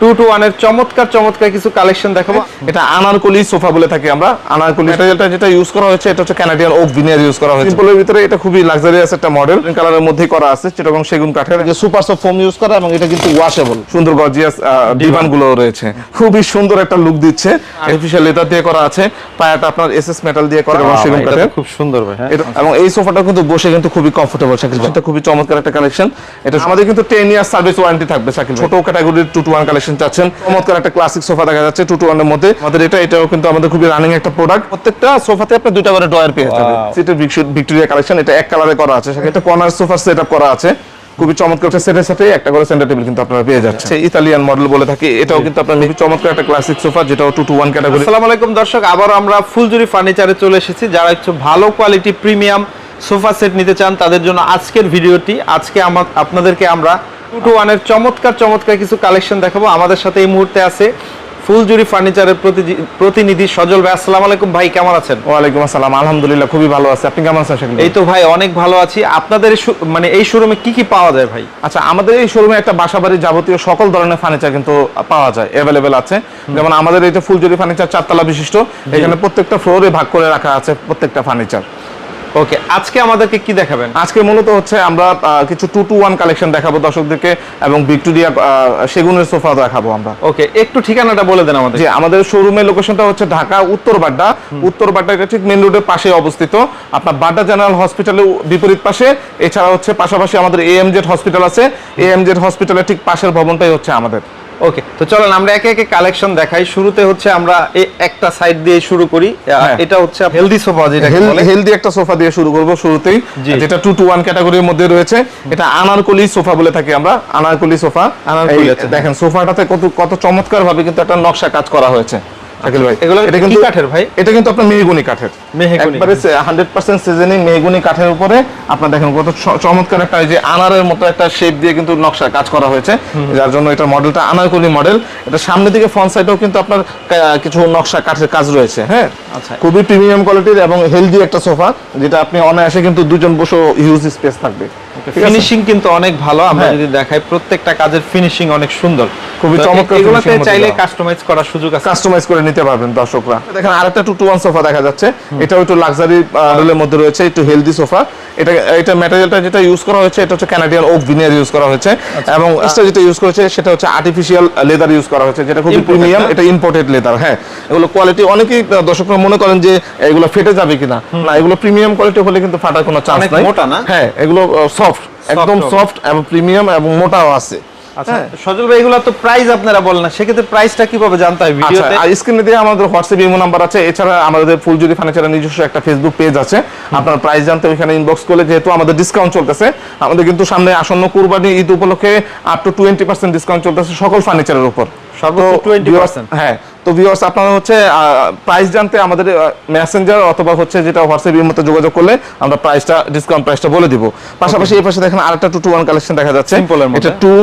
Two two ওয়ানের চমৎকার চমৎকার কিছু কালেকশন দেখাবো। এটা আনারকলি সোফা বলে থাকি আমরা। আনারকলি ম্যাটেরিয়ালটা যেটা ইউজ করা হয়েছে এটা হচ্ছে কানাডিয়ান ওক ভিনিয়ার ইউজ করা হয়েছে। সিম্পলের ভিতরে এটা খুবই লাক্সারিয়াস একটা মডেল কালারের মধ্যেই করা আছে চিটাগং সেগুন কাঠের। যে সুপার সফট ফোম ইউজ করা এবং এটা কিন্তু ওয়াশেবল সুন্দর গর্জিয়াস ডিভানগুলো রয়েছে। খুবই সুন্দর একটা লুক দিচ্ছে। আর্টিফিশিয়াল লেদার দিয়ে করা আছে। পায়াটা আপনার এসএস মেটাল দিয়ে করা এবং সেগুন এটা কাঠের। খুব সুন্দর ভাই হ্যাঁ। এবং এই সোফাটা কিন্তু বসে কিন্তু খুবই কমফোর্টেবল শাকিল এটা খুবই চমৎকার একটা কালেকশন এটা আমাদের কিন্তু টেন ইয়ার সার্ভিস ওয়ারেন্টি থাকবে ভাই। ছোট ক্যাটাগরির টু টু ওয়ান কালেকশন চাচ্ছেন চমৎকার একটা ক্লাসিক সোফা দেখা যাচ্ছে টু টু ওয়ানের মধ্যে। আমাদের এটা এটাও কিন্তু আমাদের খুবই রানিং একটা প্রোডাক্ট প্রত্যেকটা সোফাতে আপনি দুইটা করে ডয়ার পেয়ে যাবেন. সিটের ভিক্টোরিয়া কালেকশন এটা এক কালারে করা আছে। একটা কর্নার সোফার সেট করা আছে। খুবই চমৎকার একটা সেটের সাথে একটা করে সেন্টার টেবিল কিন্তু আপনারা পেয়ে যাচ্ছেন। ইতালিয়ান মডেল বলে থাকি এটাও কিন্তু আপনার খুবই চমৎকার একটা ক্লাসিক সোফা যেটাও টু টু ওয়ান ক্যাটাগরি আসসালামু আলাইকুম দর্শক আবার আমরা ফুলজুরি ফার্নিচারে চলে এসেছি। যারা একটু ভালো কোয়ালিটি প্রিমিয়াম সোফা সেট নিতে চান তাদের জন্য আজকের ভিডিওটি আজকে আমার আপনাদেরকে আমরা টু টু ওয়ানের চমৎকার চমৎকার কিছু কালেকশন দেখাবো। আমাদের সাথে এই মুহূর্তে আছে ফুলজুরি ফার্নিচারের প্রতিনিধি সজল ভাই। আসসালামু আলাইকুম ভাই কেমন আছেন? ওয়ালাইকুম আসসালাম। আলহামদুলিল্লাহ খুবই ভালো আছে। আপনি কেমন আছেন? এই তো ভাই অনেক ভালো আছি। আপনাদের মানে এই শোরুমে কি কি পাওয়া যায় ভাই? আচ্ছা আমাদের এই শোরুমে একটা বাসাবাড়ির যাবতীয় সকল ধরনের ফার্নিচার কিন্তু পাওয়া যায় অ্যাভেলেবেল আছে। যেমন আমাদের এই যে ফুলজুরি ফার্নিচার চারতলা বিশিষ্ট এখানে প্রত্যেকটা ফ্লোরে ভাগ করে রাখা আছে প্রত্যেকটা ফার্নিচার। ওকে আজকে আমাদেরকে কি দেখাবেন? আজকে মূলত হচ্ছে আমরা কিছু টু টু ওয়ান কালেকশন দেখাবো দর্শকদেরকে এবং ভিক্টোরিয়া সেগুনের সোফা দেখাবো আমরা। ওকে একটু ঠিকানাটা বলে দেন আমাদের। আমাদের শোরুমের লোকেশনটা হচ্ছে ঢাকা উত্তর বাড্ডা। উত্তর বাড্ডা এটা ঠিক মেন রোডের পাশে অবস্থিত। আপনার বাড্ডা জেনারেল হসপিটালের বিপরীত পাশে। এছাড়া হচ্ছে পাশাপাশি আমাদের এএমজেড হসপিটাল আছে। এম এএমজেড হসপিটালের ঠিক পাশের ভবনটাই হচ্ছে আমাদের। ওকে তো চলেন আমরা একে একে কালেকশন দেখাই। শুরুতে হচ্ছে আমরা এই একটা সাইড দিয়ে শুরু করি। হ্যাঁ। এটা হচ্ছে হেলদি সোফা যেটা বলে। হেলদি একটা সোফা দিয়ে শুরু করব শুরুতেই। যেটা টু টু ওয়ান ক্যাটাগরির মধ্যে রয়েছে। এটা আনারকলি সোফা বলে থাকি আমরা। আনারকলি সোফা আনারকলি, আচ্ছা। দেখেন সোফাটাতে কত কত চমৎকার ভাবে কিন্তু একটা নকশা কাজ করা হয়েছে। শাকিল ভাই এগুলো এটা কিন্তু কাঠের ভাই? এটা কিন্তু আপনার মেহগুনি কাঠের মেহগনি। একবারে হান্ড্রেড পার্সেন্ট সিজনিং মেহগুনি কাঠের উপরে আপনার দেখেন কত চমৎকার একটা এই যে আনারের মতো একটা শেপ দিয়ে কিন্তু নকশা কাজ করা হয়েছে যার জন্য এটা মডেলটা আনারকলি মডেল এটা সামনের দিকে ফ্রন্ট সাইডেও কিন্তু আপনার কিছু নকশা কাঠের কাজ রয়েছে হ্যাঁ আচ্ছা। খুবই প্রিমিয়াম কোয়ালিটির এবং হেলদি একটা সোফা যেটা আপনি অনায়াসে কিন্তু দুজন বসে হিউজ স্পেস থাকবে? ফিনিশিং কিন্তু অনেক ভালো আমরা হ্যাঁ। যদি দেখাই প্রত্যেকটা কাজের ফিনিশিং অনেক সুন্দর। খুবই চমৎকার এগুলোতে চাইলে কাস্টমাইজ করার সুযোগ আছে? কাস্টমাইজ করে নিতে পারবেন দর্শকরা। দেখেন আরেকটা টু টু ওয়ান সোফা দেখা যাচ্ছে। এটাও একটু লাক্সারি মডেলের মধ্যে রয়েছে একটু হেলদি সোফা এটা এটা ম্যাটেরিয়ালটা যেটা ইউজ করা হয়েছে এটা হচ্ছে কানাডিয়ান ওক ভিনিয়ার ইউজ করা হয়েছে। এবং এক্সট্রা যেটা ইউজ করেছে সেটা হচ্ছে আর্টিফিশিয়াল লেদার ইউজ করা হয়েছে যেটা খুবই প্রিমিয়াম এটা ইম্পোর্টেড লেদার হ্যাঁ। এগুলো কোয়ালিটি অনেকেই দর্শকরা মনে করেন যে এগুলো ফেটে যাবে কিনা। না এগুলো প্রিমিয়াম কোয়ালিটি হলে কিন্তু ফাটার কোনো চান্স নাই। মোটা না? হ্যাঁ এগুলো সফট একদম সফট এবং প্রিমিয়াম এবং মোটাও আছে। আচ্ছা হ্যাঁ। সজল ভাই এগুলো তো প্রাইস আপনারা বলেন না সেক্ষেত্রে প্রাইসটা কীভাবে জানতে হয় আচ্ছা ভিডিওতে? আর স্ক্রিনে দিয়ে আমাদের হোয়াটসঅ্যাপ ইমো নাম্বার আছে এছাড়া আমাদের ফুলজুরি ফার্নিচারের নিজস্ব একটা ফেসবুক পেজ আছে। আপনার প্রাইস জানতে ওইখানে ইনবক্স করলে যেহেতু আমাদের ডিসকাউন্ট চলতেছে আমাদের কিন্তু সামনে আসন্ন কুরবানি ঈদ উপলক্ষে up to twenty percent discount চলতেছে সকল ফার্নিচারের উপর। সর্বোচ্চ তো 20% হ্যাঁ তো ভিউয়ার্স আপনারা হচ্ছে প্রাইস জানতে আমাদের মেসেঞ্জার অথবা হচ্ছে যেটা হোয়াটসঅ্যাপ এর মধ্যে যোগাযোগ করলে আমরা প্রাইসটা ডিসকাউন্ট প্রাইসটা বলে দিব। পাশাপাশি এই পাশে দেখেন আরেকটা টু টু ওয়ান কালেকশন দেখা যাচ্ছে। এটা টু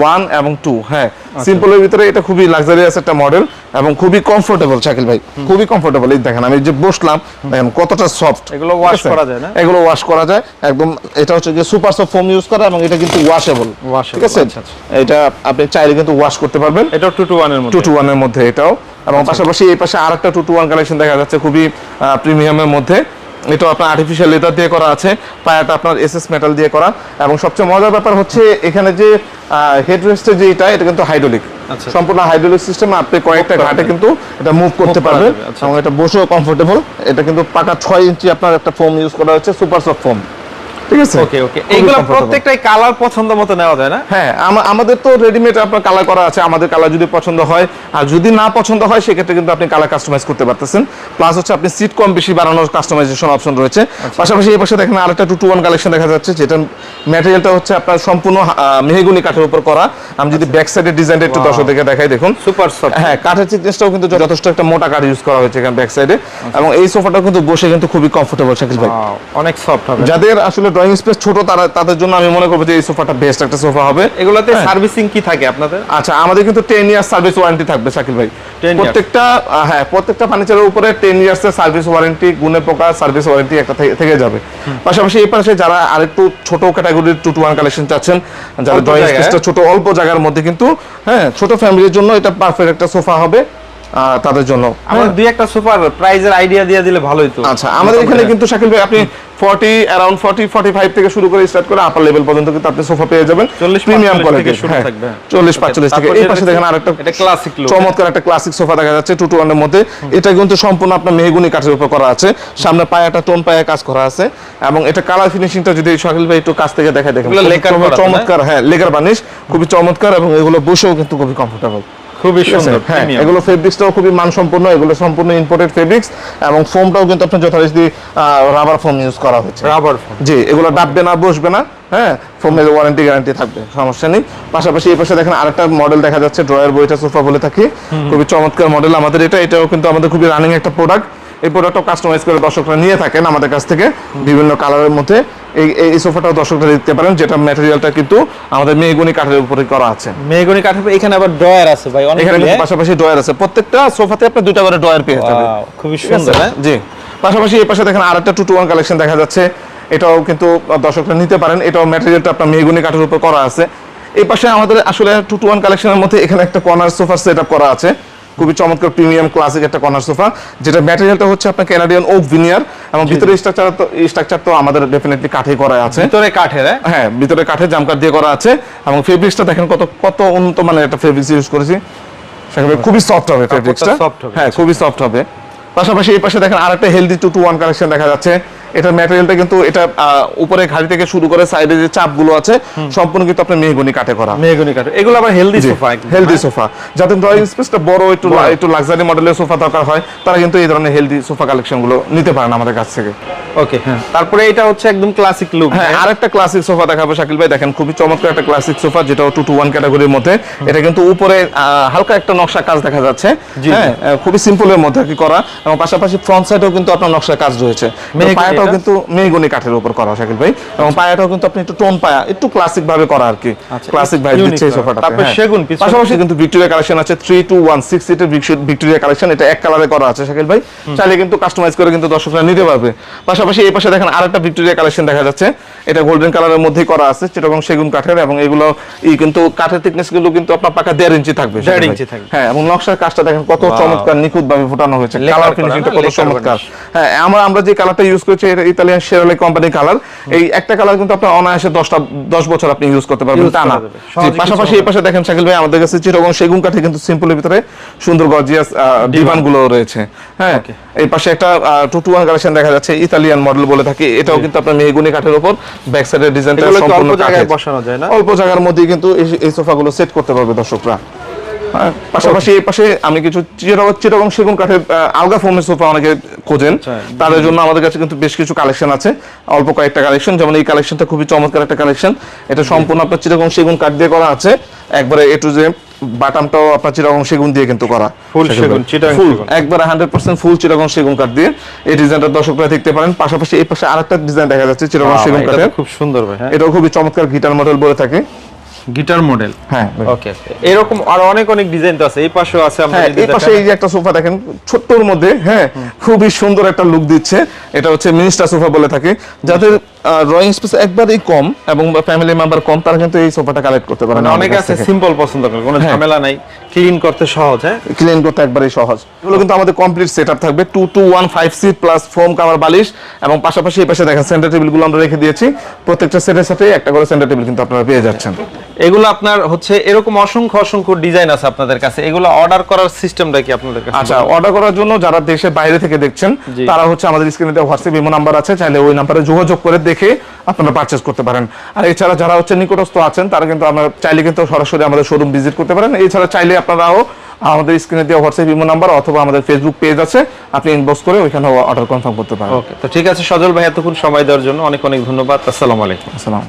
ওয়ান এবং টু হ্যাঁ। সিম্পলের ভিতরে এটা খুবই লাক্সারিয়াস একটা মডেল এবং খুবই কমফোর্টেবল শাকিল ভাই। খুবই কমফোর্টেবল এই দেখেন আমি যে বসলাম দেখেন কতটা সফট এগুলো ওয়াশ করা যায় না? এগুলো ওয়াশ করা যায়। একদম এটা হচ্ছে যে সুপার সফট ফোম ইউজ করা এবং এটা কিন্তু ওয়াশেবল ঠিক আছে? আচ্ছা, আচ্ছা। এটা আপনি চাইলে কিন্তু ওয়াশ করতে পারবেন। এটা টু টু ওয়ানের টু মধ্যে। টু ওয়ানের মধ্যে এটাও। এবং পাশাপাশি এই পাশে আর একটা টু টু ওয়ান কালেকশন দেখা যাচ্ছে খুবই প্রিমিয়ামের মধ্যে। এটা আপনার আর্টিফিশিয়াল লেদার দিয়ে করা আছে পায়াটা আপনার এসএস মেটাল দিয়ে করা। এবং সবচেয়ে মজার ব্যাপার হচ্ছে এখানে যে হেড রেস্টের যে এটা এটা কিন্তু হাইড্রোলিক আচ্ছা। সম্পূর্ণ হাইড্রোলিক সিস্টেম আপনি কয়েকটা ঘাটে কিন্তু এটা মুভ করতে পারবেন। আচ্ছা। এবং এটা বসেও কমফোর্টেবল এটা কিন্তু পাকা ছয় ইঞ্চি আপনার একটা ফোম ইউজ করা হচ্ছে সুপার সফট ফোম ঠিক আছে? ওকে ওকে এইগুলো প্রত্যেকটাই কালার পছন্দ মতো নেওয়া যায় না? হ্যাঁ আমাদের তো রেডিমেড আপনার কালার করা আছে। আমাদের কালার যদি পছন্দ হয় আর যদি না পছন্দ হয় সেক্ষেত্রে কিন্তু আপনি কালার কাস্টমাইজ করতে পারতেছেন। প্লাস হচ্ছে আপনি সিট কম বেশি বাড়ানোর কাস্টমাইজেশন অপশন রয়েছে। পাশাপাশি এই পাশে দেখেন আরেকটা টু টু ওয়ান কালেকশন দেখা যাচ্ছে যেটা ম্যাটেরিয়ালটা হচ্ছে আপনার সম্পূর্ণ মেহগুনি কাঠের উপর করা। আমি যদি ব্যাক সাইডের ডিজাইনটা একটু দর্শকদেরকে দেখাই দেখুন। সুপার সফট হ্যাঁ কাঠের থিকনেসটাও কিন্তু যথেষ্ট একটা মোটা কাঠ ইউজ করা হয়েছে এখানে ব্যাক সাইডে এবং এই সোফাটা কিন্তু বসে কিন্তু খুবই কমফোর্টেবল শাকিল ভাই। অনেক সফট হবে। যাদের আসলে ড্রয়িং স্পেস ছোট তারা তাদের জন্য আমি মনে করব যে এই সোফাটা বেস্ট একটা সোফা হবে। এগুলোতে হ্যাঁ। সার্ভিসিং কি থাকে আপনাদের? আচ্ছা আমাদের কিন্তু টেন ইয়ার সার্ভিস ওয়ারেন্টি থাকবে শাকিল ভাই। প্রত্যেকটা হ্যাঁ প্রত্যেকটা ফার্নিচারের উপরে টেন ইয়ার্স এর সার্ভিস ওয়ারেন্টি গুণে পোকা সার্ভিস ওয়ারেন্টি একটা থেকে- যাবে। পাশাপাশি এই পাশে যারা আরেকটু ছোট ক্যাটাগরির টু টু ওয়ান কালেকশন চাচ্ছেন যারা ড্রয়িং স্পেসটা ছোট অল্প জায়গার মধ্যে কিন্তু হ্যাঁ ছোট ফ্যামিলির জন্য এটা পারফেক্ট একটা সোফা হবে। তাদের জন্য। আমার দুই একটা সোফার প্রাইজের আইডিয়া দিয়ে দিলে ভালোই তো। আচ্ছা আমাদের এখানে কিন্তু শাকিল ভাই আপনি forty around forty forty five থেকে শুরু করে স্টার্ট করে আপার লেভেল পর্যন্ত কিন্তু আপনি সোফা পেয়ে যাবেন। 40 প্রিমিয়াম কোয়ালিটি থেকে শুরু থাকবে। চল্লিশ পাঁচচল্লিশ থেকে। এই পাশে দেখেন আরেকটা এটা classic look, চমৎকার একটা ক্লাসিক সোফা দেখা যাচ্ছে টু টু ওয়ানের মধ্যে। এটা কিন্তু সম্পূর্ণ আপনার মেহগুনি কাঠের উপর করা আছে। সামনে পায়াটা টোন পায়া কাজ করা আছে। এবং এটা কালার ফিনিশিংটা যদি শাকিল ভাই একটু কাছ থেকে দেখা দেখেন? চমৎকার হ্যাঁ লেকার বানিশ খুবই চমৎকার এবং এগুলো বসেও কিন্তু খুবই কমফোর্টেবল খুবই সুন্দর হ্যাঁ এগুলো ফেব্রিক্সটাও খুবই মানসম্পন্ন এগুলো সম্পূর্ণ ইম্পোর্টেড ফেব্রিক্স এবং ফোমটাও কিন্তু আপনার যথারীতি রাবার ফোম ইউজ করা হয়েছে। রাবার ফোম জি এগুলো ডাববে না বসবে না হ্যাঁ ফোমের ওয়ারেন্টি গ্যারান্টি থাকবে সমস্যা নেই। পাশাপাশি এই পাশে দেখেন আরেকটা মডেল দেখা যাচ্ছে ড্রয়ার বইটা সোফা বলে থাকি খুবই চমৎকার মডেল আমাদের এটা এটাও কিন্তু আমাদের খুবই রানিং একটা প্রোডাক্ট এই প্রোডাক্টও কাস্টমাইজ করে দর্শকরা নিয়ে থাকেন আমাদের কাছ থেকে বিভিন্ন কালারের মধ্যে। এই সোফাটাও দর্শকরা দেখতে পারেন যেটা ম্যাটেরিয়ালটা কিন্তু আমাদের মেহগুনি কাঠের উপরে করা আছে। মেহগনি কাঠের উপর এখানে আবার ড্রয়ার আছে ভাই অনেক এখানে পাশাপাশি ড্রয়ার আছে। প্রত্যেকটা সোফাতে আপনি দুইটা করে ড্রয়ার পেয়ে যাবেন। খুবই সুন্দর হ্যাঁ? জি। পাশাপাশি এই পাশে দেখেন আরেকটা টু টু ওয়ান কালেকশন দেখা যাচ্ছে। এটাও কিন্তু দর্শকরা নিতে পারেন। এটাও ম্যাটেরিয়ালটা আপনার মেহগুনি কাঠের উপর করা আছে। এই পাশে আমাদের আসলে টু টু ওয়ান কালেকশনের মধ্যে এখানে একটা কর্নার সোফা সেট করা আছে। খুবই চমৎকার প্রিমিয়াম ক্লাসিক একটা কর্নার সোফা যেটা ম্যাটেরিয়ালটা হচ্ছে আপনার ক্যানাডিয়ান ওক ভিনিয়ার এবং ভিতরে স্ট্রাকচার তো স্ট্রাকচার তো আমাদের ডেফিনেটলি কাঠে করা আছে। ভিতরে কাঠের হ্যাঁ? হ্যাঁ ভিতরে কাঠের জামকাট দিয়ে করা আছে এবং ফেব্রিক্সটা দেখেন কত কত উন্নত মানের একটা ফেব্রিক্স ইউজ করেছি। সেখানে খুবই সফট হবে ফেব্রিক্সটা soft হবে। হ্যাঁ খুবই সফট হবে। পাশাপাশি এই পাশে দেখেন আরেকটা healthy two two one collection দেখা যাচ্ছে। এটার ম্যাটেরিয়ালটা কিন্তু এটা উপরে ঘাড়ি থেকে শুরু করে সাইডে যে চাপগুলো আছে সম্পূর্ণ কিন্তু আপনার মেহগনি কাঠে করা। মেহগনি কাঠের এগুলো আবার হেলদি সোফা হেলদি সোফা যাদের ড্রয়িং স্পেসটা বড় একটু একটু লাক্সারি মডেলের সোফা দরকার হয় তারা কিন্তু এই ধরনের হেলদি সোফা কালেকশনগুলো নিতে পারেন আমাদের কাছ থেকে। ওকে হ্যাঁ। তারপরে এটা হচ্ছে একদম ক্লাসিক লুক হ্যাঁ আরেকটা ক্লাসিক সোফা দেখাবো শাকিল ভাই। দেখেন খুবই চমৎকার একটা ক্লাসিক সোফা যেটা টু টু ওয়ান ক্যাটাগরির মধ্যে। এটা কিন্তু উপরে আহ, হালকা একটা নকশা কাজ দেখা যাচ্ছে হ্যাঁ? খুবই সিম্পলের মধ্যে আর কি করা। এবং পাশাপাশি ফ্রন্ট সাইডেও কিন্তু আপনার নকশা কাজ রয়েছে। পায়াটাও? কিন্তু মেহগনি কাঠের উপর করা শাকিল ভাই। এবং পায়াটাও কিন্তু আপনি একটু টোন পায়া একটু ক্লাসিক ভাবে করা আর কি। আচ্ছা, ক্লাসিক ভাই দিচ্ছে এই সোফাটা তারপর সেগুন পিছনে? পাশাপাশি কিন্তু ভিক্টোরিয়া কালেকশন আছে থ্রি টু ওয়ান সিক্স সিটের ভিক্টোরিয়া কালেকশন এটা এক কালারে করা আছে শাকিল ভাই। চাইলে কিন্তু কাস্টমাইজ করে কিন্তু দর্শকরা নিতে পারবে। পাশাপাশি এই পাশে দেখেন আরেকটা ভিক্টোরিয়া কালেকশন দেখা যাচ্ছে। এটা গোল্ডেন কালারের মধ্যেই করা আছে চিটাগং সেগুন কাঠের এবং এগুলো ই কিন্তু কাঠের থিকনেসগুলো কিন্তু আপনার পাকা দেড় ইঞ্চি থাকবে দেড় শাকিল ভাই। ইঞ্চি থাকবে। হ্যাঁ এবং নকশার কাজটা দেখেন কত চমৎকার নিখুঁত ভাবে ফোটানো হয়েছে। কালার ফিনিশিংটা কত চমৎকার। হ্যাঁ আমরা আমরা যে কালারটা ইউজ করছি এটা ইতালিয়ান শেরালে কোম্পানির কালার এই একটা কালার কিন্তু আপনার অনায়াসে দশটা দশ বছর আপনি ইউজ করতে পারবেন টা না। পাশাপাশি এই পাশে দেখেন শাকিল ভাই আমাদের কাছে চিরগং সেগুন কাঠে কিন্তু সিম্পলের ভিতরে সুন্দর গর্জিয়াস ডিভানগুলো রয়েছে। হ্যাঁ এই পাশে একটা টু টু ওয়ান কালেকশন দেখা যাচ্ছে ইতালিয়ান মডেল বলে থাকি। এটাও কিন্তু আপনার মেহগুনি কাঠের উপর ব্যাক সাইডের ডিজাইনটা সম্পূর্ণ কাঠের। বসানো যায় না? অল্প জায়গার মধ্যেই কিন্তু এই- সোফাগুলো সেট করতে পারবে দর্শকরা। হ্যাঁ, পাশাপাশি এই পাশে আমি কিছু চিরগং সেগুন কাঠের আলগা ফোমের সোফা অনেকে খোঁজেন। আচ্ছা। তাদের জন্য আমাদের কাছে কিন্তু বেশ কিছু কালেকশন আছে। অল্প কয়েকটা কালেকশন যেমন এই কালেকশনটা খুবই চমৎকার একটা কালেকশন এটা সম্পূর্ণ আপনার চিরগং সেগুন কাঠ দিয়ে করা আছে। একবারে এ টু যে বাটামটাও আপনার চিরগং সেগুন দিয়ে কিন্তু করা। সেগুন, ফুল একবারে হান্ড্রেড পার্সেন্ট ফুল চিরগং সেগুন কাঠ দিয়ে। এই ডিজাইনটা দর্শকরা দেখতে পারেন। পাশাপাশি এই পাশে আরেকটা ডিজাইন দেখা যাচ্ছে Wow, সেগুন কাঠের। খুব সুন্দর ভাই হ্যাঁ। এটাও খুবই চমৎকার গিটার মডেল বলে থাকে। Guitar model. হ্যাঁ ওকে এরকম আর অনেক অনেক ডিজাইন তো আছে এই পাশে আছে আমরা হ্যাঁ এই পাশে এই যে একটা সোফা দেখেন ছোট্টর মধ্যে হ্যাঁ খুবই সুন্দর একটা লুক দিচ্ছে। এটা হচ্ছে মিনিস্টার সোফা বলে থাকে। যাদের ড্রয়িং স্পেস একবারই কম এবং ফ্যামিলি মেম্বার কম তারা কিন্তু এই সোফাটা কালেক্ট করতে পারেন মানে অনেকে আছে সিম্পল পছন্দ করে কোনো হ্যাঁ। ঝামেলা নাই। ক্লিন করতে সহজ হ্যাঁ? ক্লিন করতে একবারই সহজ। এগুলো কিন্তু আমাদের কমপ্লিট সেট থাকবে। Two two one five seat plus foam cover বালিশ এবং পাশাপাশি এই পাশে দেখেন সেন্টার টেবিলগুলো আমরা রেখে দিয়েছি। প্রত্যেকটা সেটের সাথে একটা করে সেন্টার টেবিল কিন্তু আপনারা পেয়ে যাচ্ছেন। এগুলো আপনার হচ্ছে এরকম অসংখ্য অসংখ্য ডিজাইন আছে আপনাদের কাছে। এগুলো অর্ডার করার সিস্টেমটা কি আপনাদের কাছে? আচ্ছা অর্ডার করার জন্য যারা দেশের বাইরে থেকে দেখছেন তারা হচ্ছে আমাদের স্ক্রিনে দেওয়া হোয়াটসঅ্যাপ ইমো নাম্বার আছে। চাইলে ওই নাম্বারে যোগাযোগ করে দেখে আপনারা পারচেস করতে পারেন। আর এছাড়া যারা হচ্ছে নিকটস্থ আছেন তারা কিন্তু আমরা চাইলে কিন্তু সরাসরি আমাদের শোরুম ভিজিট করতে পারেন। এছাড়া চাইলে আপনারাও আমাদের স্ক্রিনে দেওয়া হোয়াটসঅ্যাপ ইমো নাম্বার অথবা আমাদের ফেসবুক পেজ আছে আপনি ইনবক্স করে ওইখানে অর্ডার কনফার্ম করতে পারেন। ওকে তো ঠিক আছে সজল ভাই এতক্ষণ সময় দেওয়ার জন্য অনেক অনেক ধন্যবাদ। আসসালামু আলাইকুম। আসসালাম।